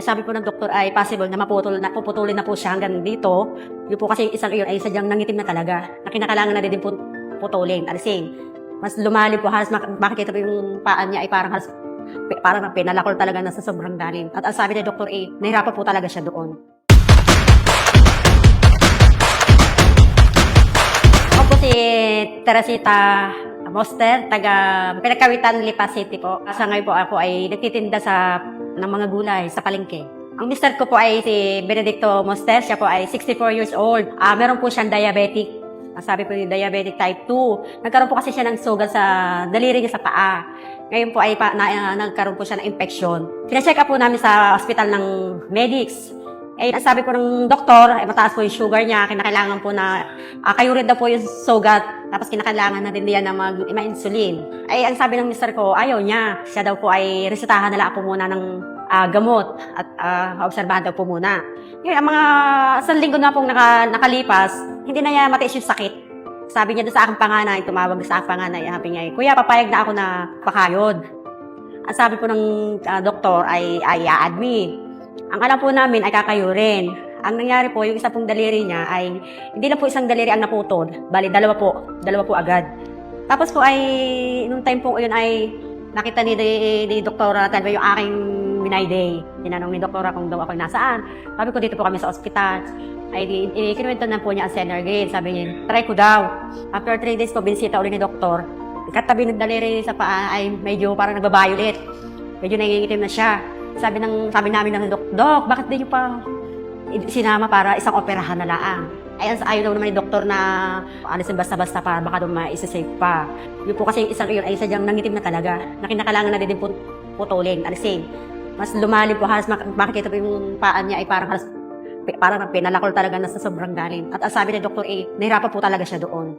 Ay sabi po ng doktor ay possible na maputol na puputulin na po siya hanggang dito. Yun po kasi isang iyon ay sadyang nangitim na talaga. Na kinakailangan na din po putulin. Alisin. Mas lumalim po halos mak- makikita po yung paan niya ay parang halos parang pinalakol talaga na sa sobrang lalim. At ang sabi ni Dr. A, nahirapan po talaga siya doon. Ako po si Teresita Moster, taga Pinagkawitan, Lipa City po. Sa ngayon po ako ay nagtitinda sa ng mga gulay sa palengke. Ang mister ko po ay si Benedicto Moster, siya po ay 64 years old. Ah, meron po siyang diabetic. Ang sabi po yung diabetic type 2. Nagkaroon po kasi siya ng sugat sa daliri niya sa paa. Ngayon po ay pa, na, na- nagkaroon po siya ng infection. Pina-check up po namin sa hospital ng medics. Eh, sabi po ng doktor, eh, mataas po yung sugar niya, kinakailangan po na, uh, kayo rin daw po yung sugat, tapos kinakailangan na din niya na mag, ma-insulin. Ay, ang sabi ng mister ko, ayaw niya. Siya daw po ay resetahan na lang po muna ng ah, gamot at uh, obserbahan daw po muna. Ngayon, ang mga isang linggo na pong naka, nakalipas, hindi na niya matiis yung sakit. Sabi niya doon sa aking panganay, tumawag sa aking panganay, sabi niya, Kuya, papayag na ako na pakayod. Ang sabi po ng ah, doktor ay, ay i-admit. Ang alam po namin ay kakayurin. Ang nangyari po, yung isa pong daliri niya ay, hindi na po isang daliri ang naputol. Bali, dalawa po. Dalawa po agad. Tapos po ay, nung time po yun ay, nakita ni, ni, ni Doktora Tanwa yung aking Minay Day. Tinanong ni Doktora kung daw ako nasaan. Sabi ko, dito po kami sa ospital. Ay, di, di, kinuwento na po niya ang Senergain. Sabi niya, try ko daw. After 3 days ko, binisita ulit ni Doktor. Katabi ng daliri sa paa ay medyo parang nagbabayulit. Medyo nangingitim na siya. Sabi ng sabi namin ng dok, Dok, bakit di niyo pa sinama para isang operahan na laang? Ay, ang- ayaw daw naman ni doktor na alisin basta-basta para baka daw maisasave pa. Yun po kasi yung isang iyon ay sadyang nangitim na talaga. Na kinakailangan na din po putulin, alisin. Mas lumalim po, halos mak- makikita po yung paan niya ay parang halos parang pinalakol talaga na sa sobrang lalim. At sabi ni Dr. A, nahirapan po talaga siya doon.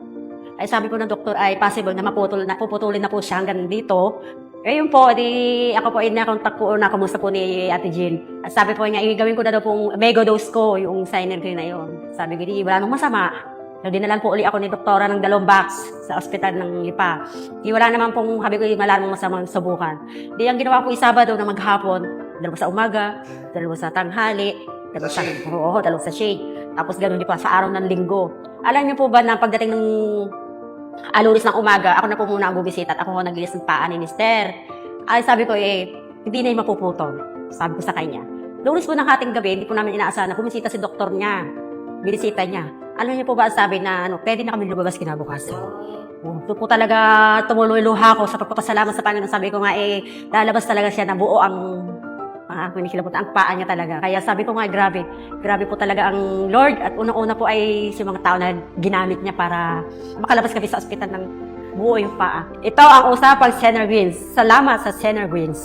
Ay sabi po ng doktor ay possible na maputol na puputulin na po siya hanggang dito. Yun po, di ako po ay nakontak po na kumusta po ni Ate Jean. At sabi po niya, gawin ko na daw pong mega dose ko, yung signer green na yun. Sabi ko, di wala nang masama. So, dinalan po uli ako ni doktora ng dalawang box sa ospital ng Lipa. Di wala naman pong, sabi ko, wala namang masamang subukan. Di ang ginawa ko isabado na maghapon, dalawa sa umaga, dalawa sa tanghali, dalawa sa, oo, dalawa sa shade. Tapos ganoon din pa sa araw ng linggo. Alam niyo po ba na pagdating ng aluris ng umaga, ako na po muna ang bubisita at ako naglilis ng paa ni Mister. Ay, sabi ko eh, hindi na yung mapuputol. Sabi ko sa kanya. Lunes po ng hating gabi, hindi po namin inaasahan na bumisita si doktor niya. Binisita niya. Alam niyo po ba sabi na ano, pwede na kami lumabas kinabukasan. Oh, Ito po talaga tumuloy luha ko sa pagpapasalamat sa Panginoon. Sabi ko nga eh, lalabas talaga siya na buo ang ang aking kinikilabot, ang paa niya talaga. Kaya sabi ko nga, grabe. Grabe po talaga ang Lord. At unang-una po ay si mga tao na ginamit niya para makalabas kami sa ospital ng buo yung paa. Ito ang usapang Center Greens. Salamat sa Center Greens.